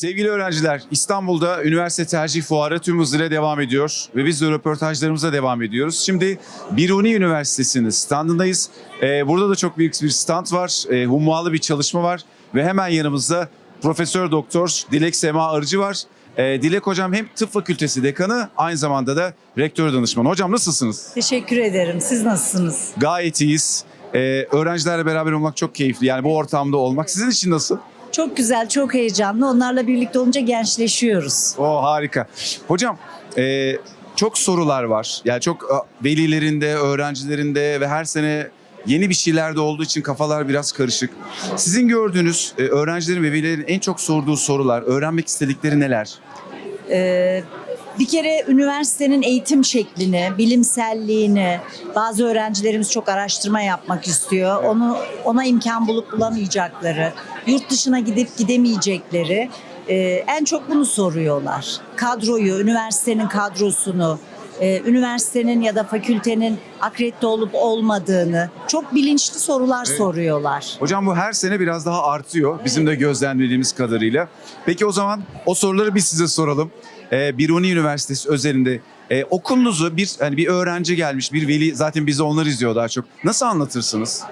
Sevgili öğrenciler, İstanbul'da üniversite tercih fuarı tüm hızıyla devam ediyor ve biz de röportajlarımıza devam ediyoruz. Şimdi Biruni Üniversitesi'nin standındayız. Ee, burada da çok büyük bir stand var, ee, hummalı bir çalışma var ve hemen yanımızda Profesör Doktor Dilek Sema Arıcı var. Ee, Dilek Hocam hem tıp fakültesi dekanı aynı zamanda da rektör danışmanı. Hocam nasılsınız? Teşekkür ederim. Siz nasılsınız? Gayet iyiyiz. Ee, öğrencilerle beraber olmak çok keyifli. Yani bu ortamda olmak sizin için nasıl? Çok güzel, çok heyecanlı. Onlarla birlikte olunca gençleşiyoruz. O harika. Hocam e, çok sorular var. Yani çok velilerinde, öğrencilerinde ve her sene yeni bir şeyler de olduğu için kafalar biraz karışık. Sizin gördüğünüz e, öğrencilerin ve velilerin en çok sorduğu sorular, öğrenmek istedikleri neler? Ee, bir kere üniversitenin eğitim şeklini, bilimselliğini, bazı öğrencilerimiz çok araştırma yapmak istiyor. Onu ona imkan bulup bulamayacakları, yurt dışına gidip gidemeyecekleri e, en çok bunu soruyorlar. Kadroyu, üniversitenin kadrosunu, e, üniversitenin ya da fakültenin akredite olup olmadığını çok bilinçli sorular soruyorlar. Hocam bu her sene biraz daha artıyor bizim de gözlemlediğimiz kadarıyla. Peki o zaman o soruları biz size soralım. E, Biruni Üniversitesi özelinde e, okulunuzu bir hani bir öğrenci gelmiş, bir veli zaten bizi onlar izliyor daha çok. Nasıl anlatırsınız?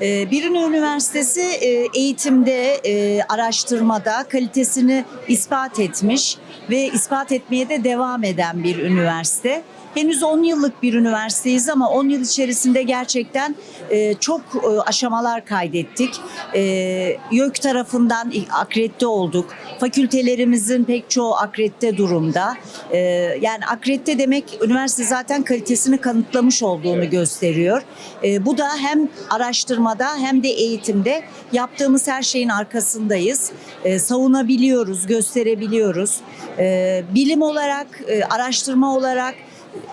Ee, Birini Üniversitesi e, eğitimde, e, araştırmada kalitesini ispat etmiş ve ispat etmeye de devam eden bir üniversite. Henüz 10 yıllık bir üniversiteyiz ama 10 yıl içerisinde gerçekten e, çok e, aşamalar kaydettik. E, YÖK tarafından akredite olduk. Fakültelerimizin pek çoğu akredite durumda. E, yani akredite demek üniversite zaten kalitesini kanıtlamış olduğunu gösteriyor. E, bu da hem araştırmada hem de eğitimde yaptığımız her şeyin arkasındayız. E, savunabiliyoruz, gösterebiliyoruz. E, bilim olarak, e, araştırma olarak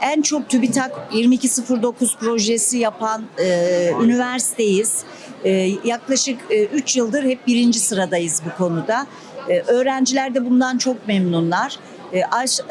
en çok TÜBİTAK 2209 projesi yapan e, üniversiteyiz. E, yaklaşık 3 yıldır hep birinci sıradayız bu konuda. E, öğrenciler de bundan çok memnunlar. E,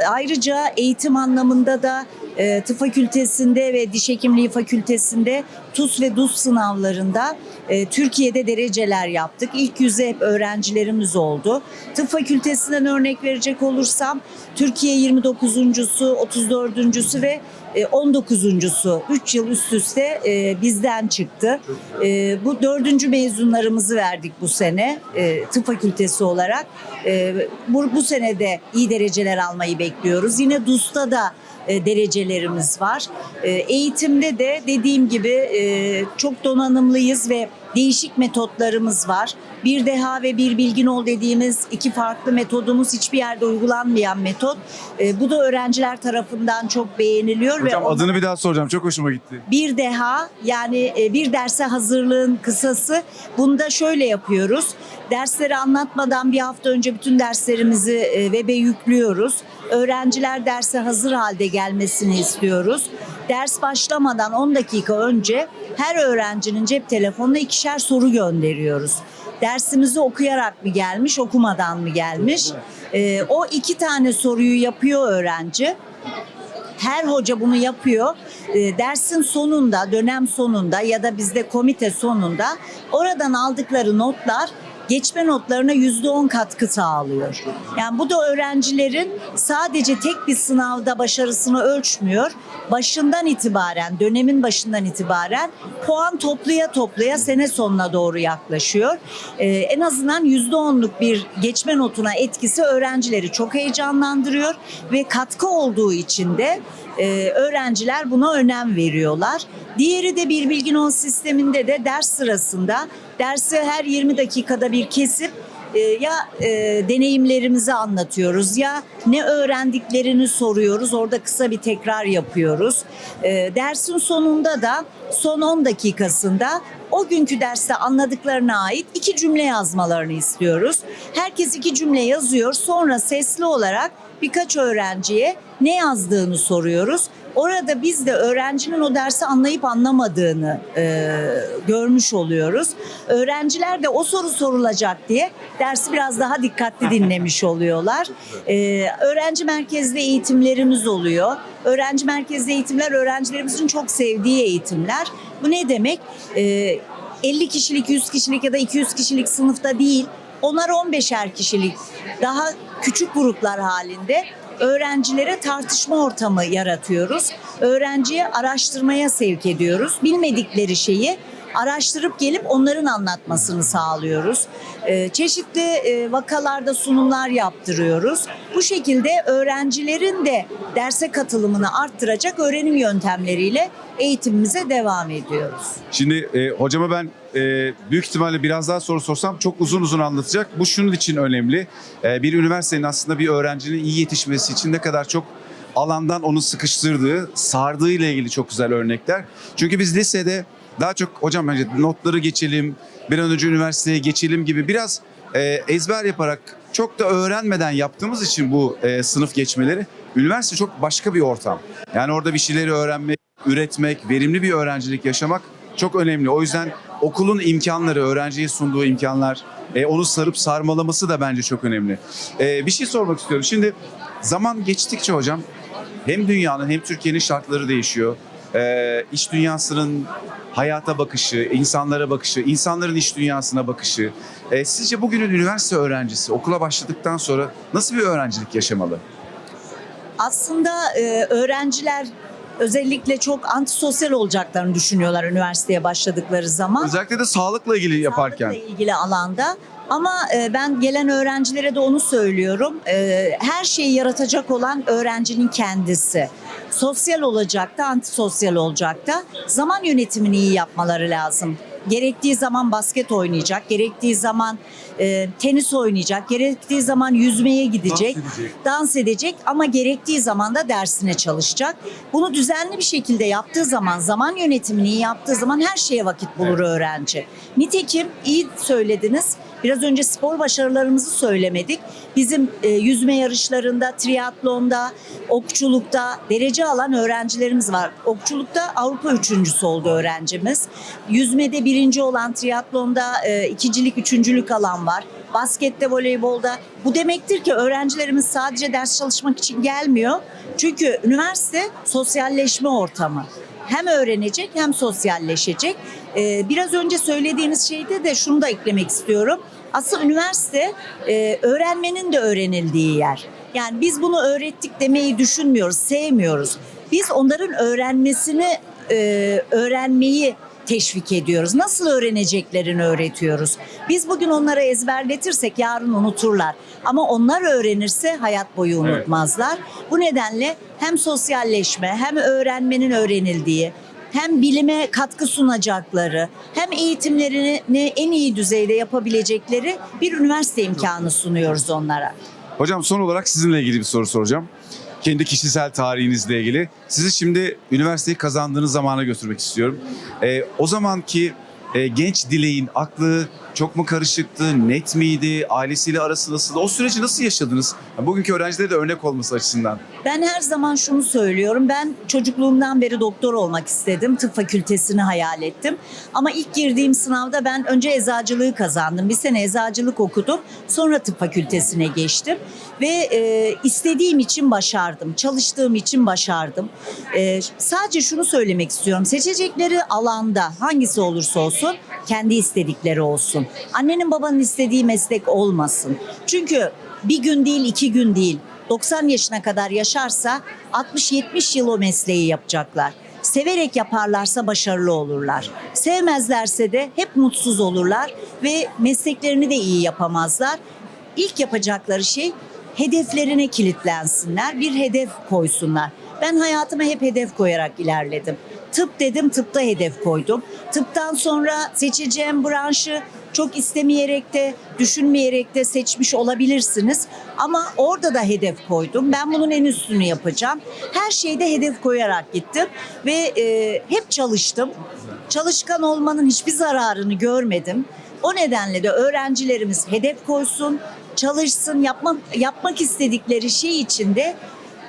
ayrıca eğitim anlamında da e, tıp fakültesinde ve diş hekimliği fakültesinde TUS ve DUS sınavlarında e, Türkiye'de dereceler yaptık. İlk yüze hep öğrencilerimiz oldu. Tıp fakültesinden örnek verecek olursam Türkiye 29.sü, 34.sü ve e, 19.sü 3 yıl üst üste e, bizden çıktı. E, bu dördüncü mezunlarımızı verdik bu sene e, tıp fakültesi olarak. E, bu, bu sene de iyi dereceler almayı bekliyoruz. Yine DUS'ta da e, derecelerimiz var. E, eğitimde de dediğim gibi e, çok donanımlıyız ve değişik metotlarımız var. Bir deha ve bir bilgin ol dediğimiz iki farklı metodumuz hiçbir yerde uygulanmayan metot. E, bu da öğrenciler tarafından çok beğeniliyor Hocam ve adını bir daha soracağım. Çok hoşuma gitti. bir deha yani e, bir derse hazırlığın kısası. Bunu da şöyle yapıyoruz. Dersleri anlatmadan bir hafta önce bütün derslerimizi e, web'e yüklüyoruz. Öğrenciler derse hazır halde gelmesini istiyoruz. Ders başlamadan 10 dakika önce her öğrencinin cep telefonuna ikişer soru gönderiyoruz. Dersimizi okuyarak mı gelmiş, okumadan mı gelmiş? E, o iki tane soruyu yapıyor öğrenci her hoca bunu yapıyor. E, dersin sonunda, dönem sonunda ya da bizde komite sonunda oradan aldıkları notlar geçme notlarına yüzde on katkı sağlıyor. Yani bu da öğrencilerin sadece tek bir sınavda başarısını ölçmüyor. Başından itibaren, dönemin başından itibaren puan toplaya toplaya sene sonuna doğru yaklaşıyor. E, en azından yüzde onluk bir geçme notuna etkisi öğrencileri çok heyecanlandırıyor ve katkı olduğu için de e, öğrenciler buna önem veriyorlar. Diğeri de bir bilgin on sisteminde de ders sırasında dersi her 20 dakikada bir kesip ya e, deneyimlerimizi anlatıyoruz ya ne öğrendiklerini soruyoruz. Orada kısa bir tekrar yapıyoruz. E, dersin sonunda da son 10 dakikasında o günkü derste anladıklarına ait iki cümle yazmalarını istiyoruz. Herkes iki cümle yazıyor. Sonra sesli olarak birkaç öğrenciye ne yazdığını soruyoruz. Orada biz de öğrencinin o dersi anlayıp anlamadığını e, görmüş oluyoruz. Öğrenciler de o soru sorulacak diye dersi biraz daha dikkatli dinlemiş oluyorlar. E, öğrenci merkezli eğitimlerimiz oluyor. Öğrenci merkezli eğitimler öğrencilerimizin çok sevdiği eğitimler. Bu ne demek? E, 50 kişilik, 100 kişilik ya da 200 kişilik sınıfta değil, Onlar 15'er kişilik daha küçük gruplar halinde öğrencilere tartışma ortamı yaratıyoruz. Öğrenciye araştırmaya sevk ediyoruz. Bilmedikleri şeyi araştırıp gelip onların anlatmasını sağlıyoruz. Ee, çeşitli e, vakalarda sunumlar yaptırıyoruz. Bu şekilde öğrencilerin de derse katılımını arttıracak öğrenim yöntemleriyle eğitimimize devam ediyoruz. Şimdi e, hocama ben e, büyük ihtimalle biraz daha soru sorsam çok uzun uzun anlatacak. Bu şunun için önemli. E, bir üniversitenin aslında bir öğrencinin iyi yetişmesi için ne kadar çok alandan onu sıkıştırdığı, sardığı ile ilgili çok güzel örnekler. Çünkü biz lisede daha çok hocam bence notları geçelim, bir an önce üniversiteye geçelim gibi biraz e, ezber yaparak çok da öğrenmeden yaptığımız için bu e, sınıf geçmeleri üniversite çok başka bir ortam. Yani orada bir şeyleri öğrenmek, üretmek, verimli bir öğrencilik yaşamak çok önemli. O yüzden okulun imkanları, öğrenciye sunduğu imkanlar, e, onu sarıp sarmalaması da bence çok önemli. E, bir şey sormak istiyorum. Şimdi zaman geçtikçe hocam hem dünyanın hem Türkiye'nin şartları değişiyor. E, iş dünyasının hayata bakışı, insanlara bakışı, insanların iş dünyasına bakışı. E, sizce bugünün üniversite öğrencisi okula başladıktan sonra nasıl bir öğrencilik yaşamalı? Aslında e, öğrenciler özellikle çok antisosyal olacaklarını düşünüyorlar üniversiteye başladıkları zaman. Özellikle de sağlıkla ilgili yaparken. Sağlıkla ilgili alanda. Ama e, ben gelen öğrencilere de onu söylüyorum. E, her şeyi yaratacak olan öğrencinin kendisi. Sosyal olacak da, antisosyal olacak da zaman yönetimini iyi yapmaları lazım. Gerektiği zaman basket oynayacak, gerektiği zaman e, tenis oynayacak, gerektiği zaman yüzmeye gidecek, Dans edecek. dans edecek ama gerektiği zaman da dersine çalışacak. Bunu düzenli bir şekilde yaptığı zaman, zaman yönetimini iyi yaptığı zaman her şeye vakit bulur öğrenci. Nitekim iyi söylediniz. Biraz önce spor başarılarımızı söylemedik. Bizim e, yüzme yarışlarında, triatlonda, okçulukta derece alan öğrencilerimiz var. Okçulukta Avrupa üçüncüsü oldu öğrencimiz. Yüzmede birinci olan, triatlonda e, ikincilik, üçüncülük alan var. Baskette, voleybolda. Bu demektir ki öğrencilerimiz sadece ders çalışmak için gelmiyor. Çünkü üniversite sosyalleşme ortamı hem öğrenecek hem sosyalleşecek. Ee, biraz önce söylediğiniz şeyde de şunu da eklemek istiyorum. Aslında üniversite e, öğrenmenin de öğrenildiği yer. Yani biz bunu öğrettik demeyi düşünmüyoruz, sevmiyoruz. Biz onların öğrenmesini, e, öğrenmeyi teşvik ediyoruz. Nasıl öğreneceklerini öğretiyoruz. Biz bugün onlara ezberletirsek yarın unuturlar. Ama onlar öğrenirse hayat boyu Evet. unutmazlar. Bu nedenle hem sosyalleşme hem öğrenmenin öğrenildiği hem bilime katkı sunacakları hem eğitimlerini en iyi düzeyde yapabilecekleri bir üniversite imkanı sunuyoruz onlara. Hocam son olarak sizinle ilgili bir soru soracağım. Kendi kişisel tarihinizle ilgili. Sizi şimdi üniversiteyi kazandığınız zamana götürmek istiyorum. Ee, o zamanki e, genç dileğin aklı çok mu karışıktı, net miydi, ailesiyle arası nasıl? O süreci nasıl yaşadınız? Yani bugünkü öğrencilere de örnek olması açısından. Ben her zaman şunu söylüyorum. Ben çocukluğumdan beri doktor olmak istedim. Tıp fakültesini hayal ettim. Ama ilk girdiğim sınavda ben önce eczacılığı kazandım. Bir sene eczacılık okudum. Sonra tıp fakültesine geçtim. Ve e, istediğim için başardım. Çalıştığım için başardım. E, sadece şunu söylemek istiyorum. Seçecekleri alanda hangisi olursa olsun kendi istedikleri olsun. Annenin babanın istediği meslek olmasın. Çünkü bir gün değil iki gün değil 90 yaşına kadar yaşarsa 60-70 yıl o mesleği yapacaklar. Severek yaparlarsa başarılı olurlar. Sevmezlerse de hep mutsuz olurlar ve mesleklerini de iyi yapamazlar. İlk yapacakları şey hedeflerine kilitlensinler, bir hedef koysunlar. Ben hayatıma hep hedef koyarak ilerledim. Tıp dedim, tıpta hedef koydum. Tıptan sonra seçeceğim branşı çok istemeyerek de, düşünmeyerek de seçmiş olabilirsiniz. Ama orada da hedef koydum. Ben bunun en üstünü yapacağım. Her şeyde hedef koyarak gittim ve e, hep çalıştım. Çalışkan olmanın hiçbir zararını görmedim. O nedenle de öğrencilerimiz hedef koysun, çalışsın, yapmak, yapmak istedikleri şey için de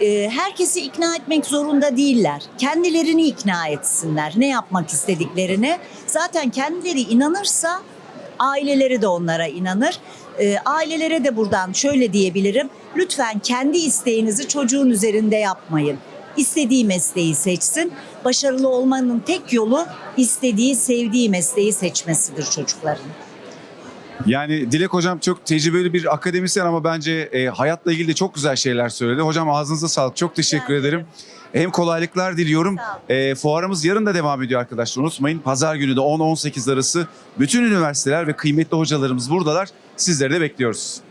e, herkesi ikna etmek zorunda değiller. Kendilerini ikna etsinler ne yapmak istediklerine. Zaten kendileri inanırsa aileleri de onlara inanır. E, ailelere de buradan şöyle diyebilirim. Lütfen kendi isteğinizi çocuğun üzerinde yapmayın. İstediği mesleği seçsin. Başarılı olmanın tek yolu istediği, sevdiği mesleği seçmesidir çocukların. Yani Dilek Hocam çok tecrübeli bir akademisyen ama bence e, hayatla ilgili de çok güzel şeyler söyledi. Hocam ağzınıza sağlık. Çok teşekkür ederim. Hem kolaylıklar diliyorum. E, fuarımız yarın da devam ediyor arkadaşlar. Unutmayın pazar günü de 10-18 arası bütün üniversiteler ve kıymetli hocalarımız buradalar. Sizleri de bekliyoruz.